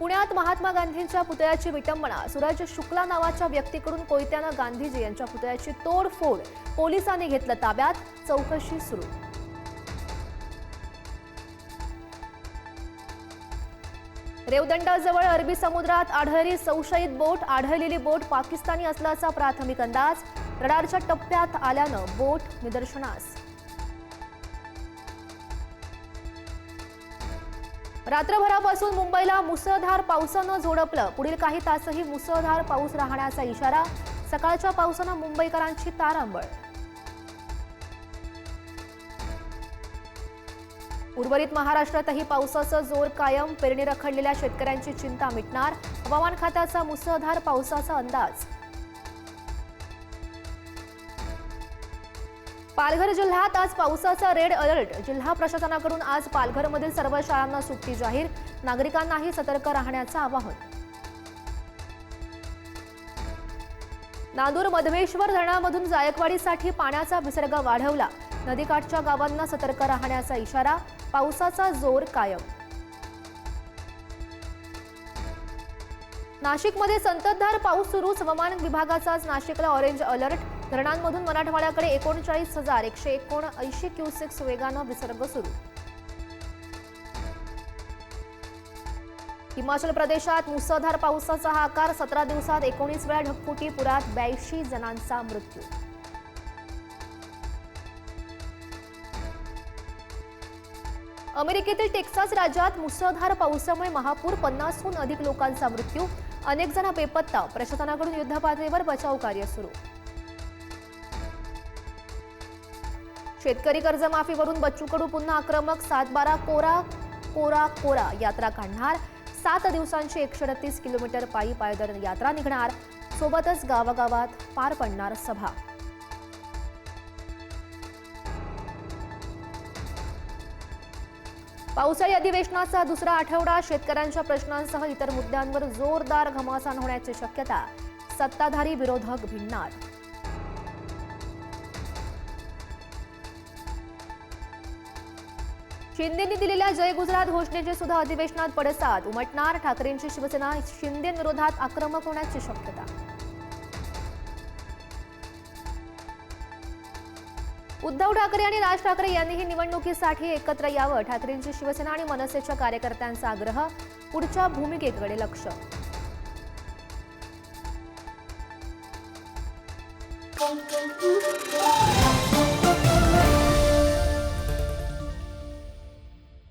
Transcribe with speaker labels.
Speaker 1: पुण्यात महात्मा गांधींच्या पुतळ्याची विटंबना. सूरज शुक्ला नावाच्या व्यक्तीकडून कोयत्यानं गांधीजी यांच्या पुतळ्याची तोडफोड पोलिसांनी घेतलं ताब्यात. चौकशी सुरू. रेवदंडाजवळ अरबी समुद्रात आढळली संशयित बोट आढळलेली बोट पाकिस्तानी असल्याचा प्राथमिक अंदाज. रडारच्या टप्प्यात आल्यानं बोट निदर्शनास. रात्रभरापासून मुंबईला मुसळधार पावसानं झोडपलं. पुढील काही तासही मुसळधार पाऊस राहण्याचा इशारा सकाळच्या पावसानं मुंबईकरांची तारांबळ. उर्वरित महाराष्ट्रातही पावसाचा जोर कायम पेरणी रखडलेल्या शेतकऱ्यांची चिंता मिटणार. हवामान खात्याचा मुसळधार पावसाचा अंदाज. पालघर जिल्ह्यात आज पावसाचा रेड अलर्ट. जिल्हा प्रशासनाकडून आज पालघरमधील सर्व शाळांना सुट्टी जाहीर. नागरिकांनाही सतर्क राहण्याचं आवाहन. नांदूर मधमेश्वर धरणामधून जायकवाडीसाठी पाण्याचा विसर्ग वाढवला. नदीकाठच्या गावांना सतर्क राहण्याचा इशारा. पावसाचा जोर कायम. नाशिकमध्ये संततधार पाऊस सुरूच. हवामान विभागाचा आज नाशिकला ऑरेंज अलर्ट. धरणांमधून मराठवाड्याकडे एकोणचाळीस हजार एकशे एकोणऐंशी क्युसेक्स वेगानं विसर्ग सुरू. हिमाचल प्रदेशात मुसळधार पावसाचा हा आकार सतरा दिवसात एकोणीस वेळा ढगफुटी पुरात ब्याऐंशी जणांचा मृत्यू. अमेरिकेतील टेक्सास राज्यात मुसळधार पावसामुळे महापूर पन्नासहून अधिक लोकांचा मृत्यू अनेक जण बेपत्ता प्रशासनाकडून युद्धपातळीवर बचाव कार्य सुरू. शेतकरी कर्जमाफीवरून बच्चू कडू पुन्हा आक्रमक सात बारा कोरा कोरा कोरा यात्रा काढणार. सात दिवसांची एकशे अडतीस किलोमीटर पायी पायदळ यात्रा निघणार. सोबतच गावागावात पार पडणार सभा. पावसाळी अधिवेशनाचा दुसरा आठवडा शेतकऱ्यांच्या प्रश्नांसह इतर मुद्द्यांवर जोरदार घमासान होण्याची शक्यता. सत्ताधारी विरोधक भिडणार. शिंदेंनी दिलेल्या जय गुजरात घोषणेचे सुद्धा अधिवेशनात पडसाद. उमटणार ठाकरेंची शिवसेना शिंदेविरोधात आक्रमक होण्याची शक्यता. उद्धव ठाकरे आणि राज ठाकरे यांनीही निवडणुकीसाठी एकत्र यावं ठाकरेंची शिवसेना आणि मनसेच्या कार्यकर्त्यांचा आग्रह पुढच्या भूमिकेकडे लक्ष.